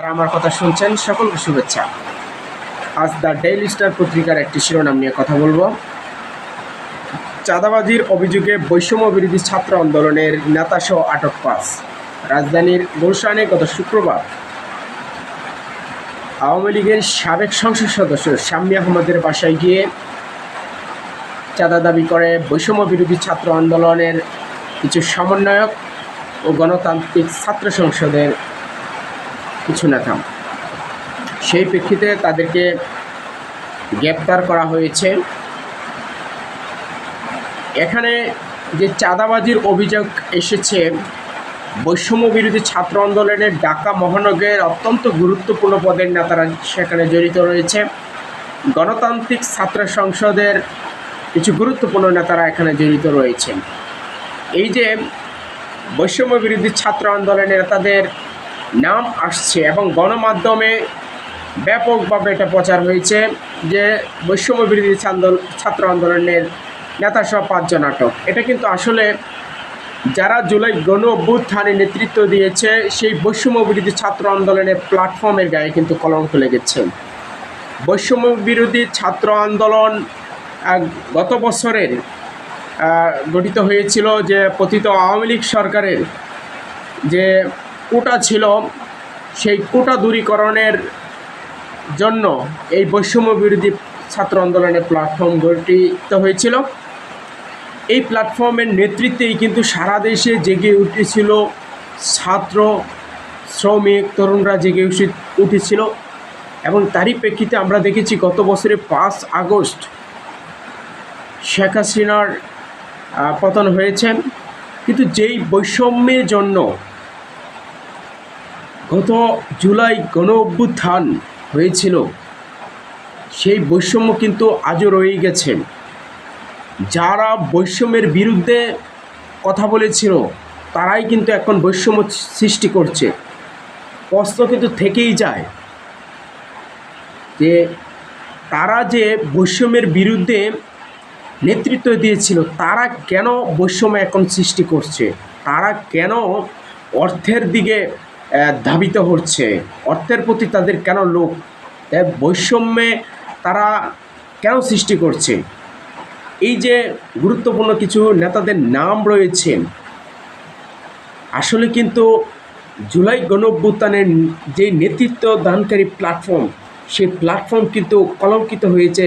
যারা আমার কথা শুনছেন, সকলকে শুভেচ্ছা। আজ দ্য ডেইলি স্টার পত্রিকার একটি শিরোনাম নিয়ে কথা বলব। চাঁদাবাজির অভিযোগে বৈষম্য বিরোধী ছাত্র আন্দোলনের নেতাসহ আটক পাস রাজধানীর গুলশানে গত শুক্রবার আওয়ামী লীগের সাবেক সংসদ সদস্য শাম্মী আহমদের বাসায় গিয়ে চাঁদা দাবি করে বৈষম্য বিরোধী ছাত্র আন্দোলনের কিছু সমন্বয়ক ও গণতান্ত্রিক ছাত্র সংসদের কিছু নেতা সেই প্রেক্ষিতে তাদেরকে গ্রেপ্তার করা হয়েছে। এখানে যে চাঁদাবাজির অভিযোগ এসেছে, বৈষম্য বিরোধী ছাত্র আন্দোলনের ঢাকা মহানগরের অত্যন্ত গুরুত্বপূর্ণ পদের নেতারা সেখানে জড়িত রয়েছে। গণতান্ত্রিক ছাত্র সংসদের কিছু গুরুত্বপূর্ণ নেতারা এখানে জড়িত রয়েছেন এই যে বৈষম্য বিরোধী ছাত্র আন্দোলনের নেতাদের নাম আসছে এবং গণমাধ্যমে ব্যাপকভাবে এটা প্রচার হয়েছে যে বৈষম্য বিরোধী ছাত্র আন্দোলনের নেতা সহ পাঁচজন আটক। এটা কিন্তু আসলে যারা জুলাই গণ অভ্যুত্থানে নেতৃত্ব দিয়েছে, সেই বৈষম্য বিরোধী ছাত্র আন্দোলনের প্ল্যাটফর্মের গায়ে কিন্তু কলঙ্ক লেগেছে বৈষম্য বিরোধী ছাত্র আন্দোলন গত বছরের গঠিত হয়েছিল যে, পতিত আওয়ামী লীগ সরকারের যে কোটা ছিল, সেই কোটা দূরীকরণের জন্য এই বৈষম্য বিরোধী ছাত্র আন্দোলনের প্ল্যাটফর্ম গঠিত হয়েছিল। এই প্ল্যাটফর্মের নেতৃত্বেই কিন্তু সারা দেশে জেগে উঠেছিল ছাত্র, শ্রমিক, তরুণরা জেগে উঠে- উঠেছিল এবং তারই প্রেক্ষিতে আমরা দেখেছি গত বছরের পাঁচ আগস্ট শেখ হাসিনার পতন হয়েছে। কিন্তু যেই বৈষম্যের জন্য গত জুলাই গণ অভ্যুত্থান হয়েছিল। সেই বৈষম্য কিন্তু আজও রয়ে গেছে। যারা বৈষম্যের বিরুদ্ধে কথা বলেছিল, তারাই কিন্তু এখন বৈষম্য সৃষ্টি করছে। প্রশ্ন কিন্তু থেকেই যায় যে তারা যে বৈষম্যের বিরুদ্ধে নেতৃত্ব দিয়েছিল, তারা কেন বৈষম্য এখন সৃষ্টি করছে? তারা কেন অর্থের দিকে ধাবিত হচ্ছে। অর্থের প্রতি তাদের কেন লোক বৈষম্যে তারা কেন সৃষ্টি করছে? এই যে গুরুত্বপূর্ণ কিছু নেতাদের নাম রয়েছে, আসলে কিন্তু জুলাই গণঅভ্যুত্থানের যে নেতৃত্ব দানকারী প্ল্যাটফর্ম, সেই প্ল্যাটফর্ম কিন্তু কলঙ্কিত হয়েছে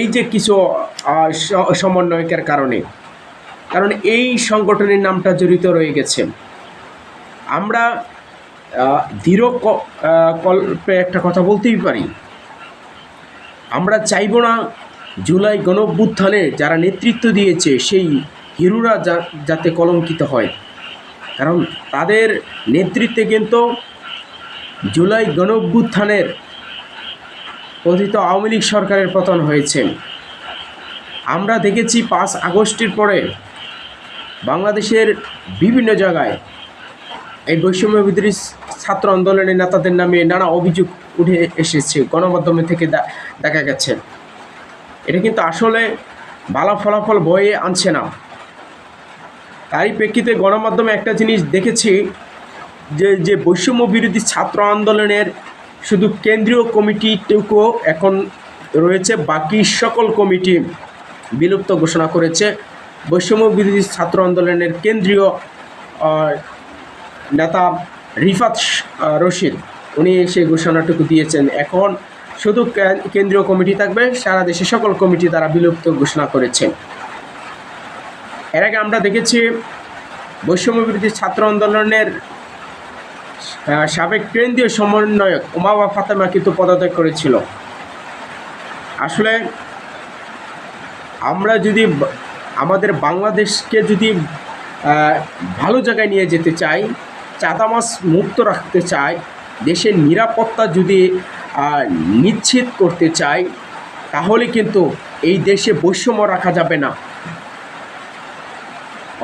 এই যে কিছু সমন্বয়কের কারণে। কারণ এই সংগঠনের নামটা জড়িত রয়ে গেছে। আমরা দৃঢ় কল্পে একটা কথা বলতেই পারি। আমরা চাইব না জুলাই গণঅভ্যুত্থানে যারা নেতৃত্ব দিয়েছে সেই হিরুরা যাতে কলঙ্কিত হয়। কারণ তাদের নেতৃত্বে কিন্তু জুলাই গণঅভ্যুত্থানের কথিত আওয়ামী লীগ সরকারের পতন হয়েছে। আমরা দেখেছি পাঁচ আগস্টের পরে বাংলাদেশের বিভিন্ন জায়গায় এই বৈষম্য বিদ্রোহী ছাত্র আন্দোলনের নেতাদের নামে নানা অভিযোগ উঠে এসেছে। গণমাধ্যমে থেকে দেখা গেছে। এটা কিন্তু আসলে ভালো ফলাফল বয়ে আনছে না। তারই প্রেক্ষিতে গণমাধ্যমে একটা জিনিস দেখেছি যে যে বৈষম্য বিরোধী ছাত্র আন্দোলনের শুধু কেন্দ্রীয় কমিটিটুকু এখন রয়েছে, বাকি সকল কমিটি বিলুপ্ত ঘোষণা করেছে। বৈষম্য বিরোধী ছাত্র আন্দোলনের কেন্দ্রীয় নেতা রিফাত রশিদ। উনি সেই ঘোষণাটুকু দিয়েছেন। এখন শুধু কেন্দ্রীয় কমিটি থাকবে, সারা দেশে সকল কমিটি তারা বিলুপ্ত ঘোষণা করেছেন। এর আগে আমরা দেখেছি বৈষম্য বিরোধী ছাত্র আন্দোলনের সাবেক কেন্দ্রীয় সমন্বয়ক উমাবা ফাতেমা কিন্তু পদত্যাগ করেছিল। আসলে আমরা যদি আমাদের বাংলাদেশকে যদি ভালো জায়গায় নিয়ে যেতে চাই চাঁদামাস মুক্ত রাখতে চায়, দেশের নিরাপত্তা যদি নিশ্চিত করতে চায়, তাহলে কিন্তু এই দেশে বৈষম্য রাখা যাবে না।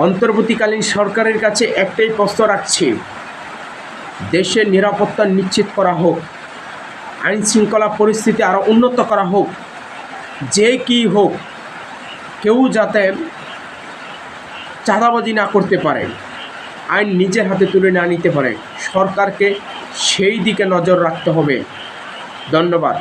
অন্তর্বর্তীকালীন সরকারের কাছে একটাই প্রশ্ন রাখছি, দেশের নিরাপত্তা নিশ্চিত করা হোক, আইন শৃঙ্খলা পরিস্থিতি আরও উন্নত করা হোক, যে কি হোক, কেউ যাতে চাঁদাবাজি না করতে পারে। আইন নিজের হাতে তুলে না নিতে পারে। সরকারকে সেই দিকে নজর রাখতে হবে। ধন্যবাদ।